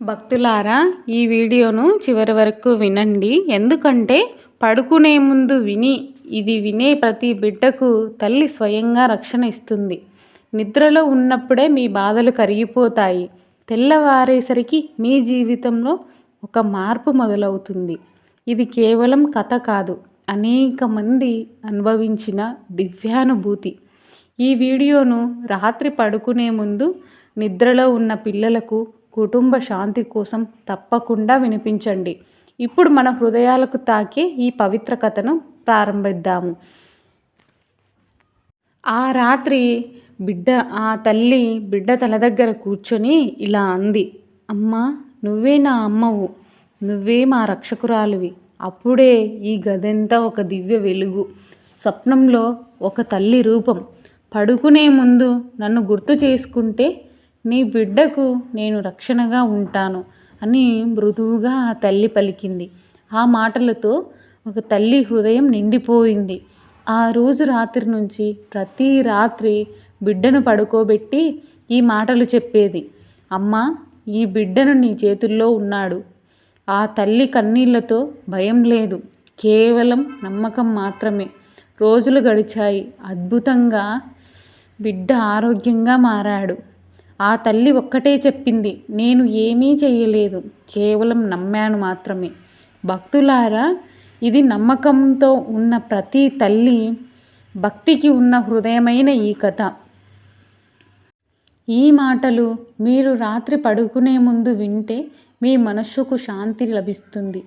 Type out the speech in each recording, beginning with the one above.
భక్తులారా ఈ వీడియోను చివరి వరకు వినండి. ఎందుకంటే పడుకునే ముందు విని ఇది వినే ప్రతి బిడ్డకు తల్లి స్వయంగా రక్షణ ఇస్తుంది. నిద్రలో ఉన్నప్పుడే మీ బాధలు కరిగిపోతాయి. తెల్లవారేసరికి మీ జీవితంలో ఒక మార్పు మొదలవుతుంది. ఇది కేవలం కథ కాదు అనేక మంది అనుభవించిన దివ్యానుభూతి. ఈ వీడియోను రాత్రి పడుకునే ముందు నిద్రలో ఉన్న పిల్లలకు కుటుంబ శాంతి కోసం తప్పకుండా వినిపించండి. ఇప్పుడు మన హృదయాలకు తాకే ఈ పవిత్ర కథను ప్రారంభిద్దాము. ఆ రాత్రి బిడ్డ ఆ తల్లి బిడ్డ తల దగ్గర కూర్చొని ఇలా అంది అమ్మా నువ్వే నా అమ్మవు నువ్వే మా రక్షకురాలివి. అప్పుడే ఈ గదంతా ఒక దివ్య వెలుగు స్వప్నంలో ఒక తల్లి రూపం. పడుకునే ముందు నన్ను గుర్తు చేసుకుంటే నీ బిడ్డకు నేను రక్షణగా ఉంటాను అని మృదువుగా ఆ తల్లి పలికింది. ఆ మాటలతో ఒక తల్లి హృదయం నిండిపోయింది. ఆ రోజు రాత్రి నుంచి ప్రతి రాత్రి బిడ్డను పడుకోబెట్టి ఈ మాటలు చెప్పేది. అమ్మ ఈ బిడ్డను నీ చేతుల్లో ఉన్నాడు. ఆ తల్లి కన్నీళ్ళతో భయం లేదు. కేవలం నమ్మకం మాత్రమే. రోజులు గడిచాయి. అద్భుతంగా బిడ్డ ఆరోగ్యంగా మారాడు. ఆ తల్లి ఒక్కటే చెప్పింది నేను ఏమీ చేయలేదు కేవలం నమ్మాను మాత్రమే. భక్తులారా ఇది నమ్మకంతో ఉన్న ప్రతి తల్లి భక్తికి ఉన్న హృదయమైన ఈ కథ. ఈ మాటలు మీరు రాత్రి పడుకునే ముందు వింటే మీ మనస్సుకు శాంతి లభిస్తుంది.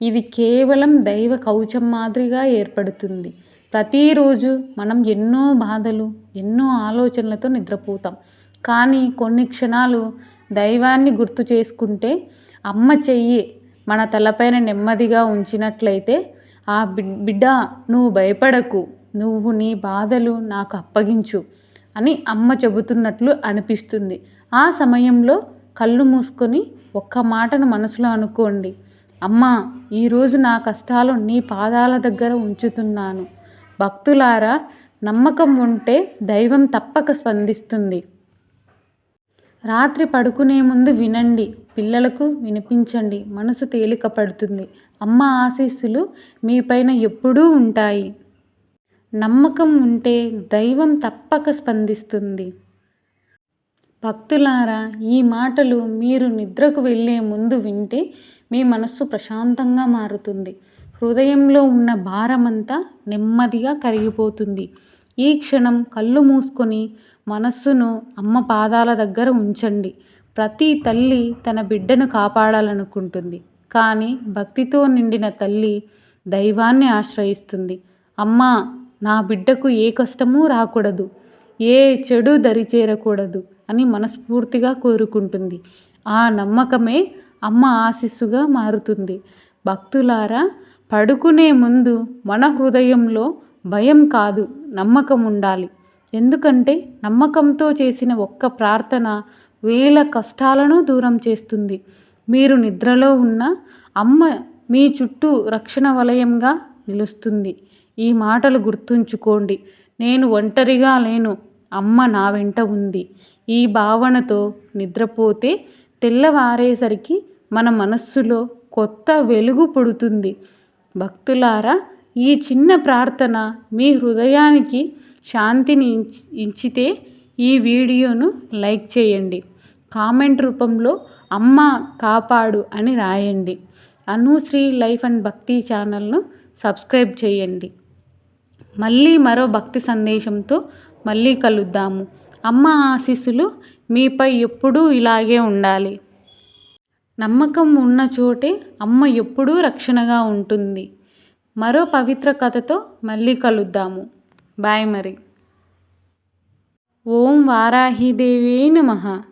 ఇది కేవలం దైవ కౌచం మాదిరిగా ఏర్పడుతుంది. ప్రతిరోజు మనం ఎన్నో బాధలు ఎన్నో ఆలోచనలతో నిద్రపోతాం. కానీ కొన్ని క్షణాలు దైవాన్ని గుర్తు చేసుకుంటే అమ్మ చెయ్యి మన తలపైన నెమ్మదిగా ఉంచినట్లయితే ఆ బిడ్డ నువ్వు భయపడకు. నువ్వు నీ బాధలు నాకు అప్పగించు అని అమ్మ చెబుతున్నట్లు అనిపిస్తుంది. ఆ సమయంలో కళ్ళు మూసుకొని ఒక్క మాటను మనసులో అనుకోండి. అమ్మా ఈరోజు నా కష్టాలు నీ పాదాల దగ్గర ఉంచుతున్నాను. భక్తులారా నమ్మకం ఉంటే దైవం తప్పక స్పందిస్తుంది. రాత్రి పడుకునే ముందు వినండి. పిల్లలకు వినిపించండి. మనసు తేలిక పడుతుంది అమ్మ ఆశీస్సులు మీపైన ఎప్పుడూ ఉంటాయి. నమ్మకం ఉంటే దైవం తప్పక స్పందిస్తుంది. భక్తులారా ఈ మాటలు మీరు నిద్రకు వెళ్ళే ముందు వింటే మీ మనస్సు ప్రశాంతంగా మారుతుంది. హృదయంలో ఉన్న భారమంతా నెమ్మదిగా కరిగిపోతుంది. ఈ క్షణం కళ్ళు మూసుకొని మనస్సును అమ్మ పాదాల దగ్గర ఉంచండి. ప్రతి తల్లి తన బిడ్డను కాపాడాలనుకుంటుంది. కానీ భక్తితో నిండిన తల్లి దైవాన్ని ఆశ్రయిస్తుంది. అమ్మా నా బిడ్డకు ఏ కష్టమూ రాకూడదు. ఏ చెడు దరిచేరకూడదు అని మనస్ఫూర్తిగా కోరుకుంటుంది. ఆ నమ్మకమే అమ్మ ఆశీస్సుగా మారుతుంది. భక్తులారా పడుకునే ముందు మన హృదయంలో భయం కాదు నమ్మకం ఉండాలి. ఎందుకంటే నమ్మకంతో చేసిన ఒక్క ప్రార్థన వేల కష్టాలను దూరం చేస్తుంది. మీరు నిద్రలో ఉన్న అమ్మ మీ చుట్టూ రక్షణ వలయంగా నిలుస్తుంది. ఈ మాటలు గుర్తుంచుకోండి. నేను ఒంటరిగా లేను. అమ్మ నా వెంట ఉంది. ఈ భావనతో నిద్రపోతే తెల్లవారేసరికి మన మనస్సులో కొత్త వెలుగు పుడుతుంది. భక్తులారా ఈ చిన్న ప్రార్థన మీ హృదయానికి శాంతిని ఇచ్చితే ఈ వీడియోను లైక్ చేయండి. కామెంట్ రూపంలో అమ్మ కాపాడు అని రాయండి. అనుశ్రీ లైఫ్ అండ్ భక్తి ఛానల్ను సబ్స్క్రైబ్ చేయండి. మళ్ళీ మరో భక్తి సందేశంతో మళ్ళీ కలుద్దాము. అమ్మ ఆశీస్సులు మీపై ఎప్పుడూ ఇలాగే ఉండాలి. నమ్మకం ఉన్న చోటే అమ్మ ఎప్పుడూ రక్షణగా ఉంటుంది. మరో పవిత్ర కథతో మళ్ళీ కలుద్దాము. బాయ్ మరి. ఓం వారాహిదేవే నమ.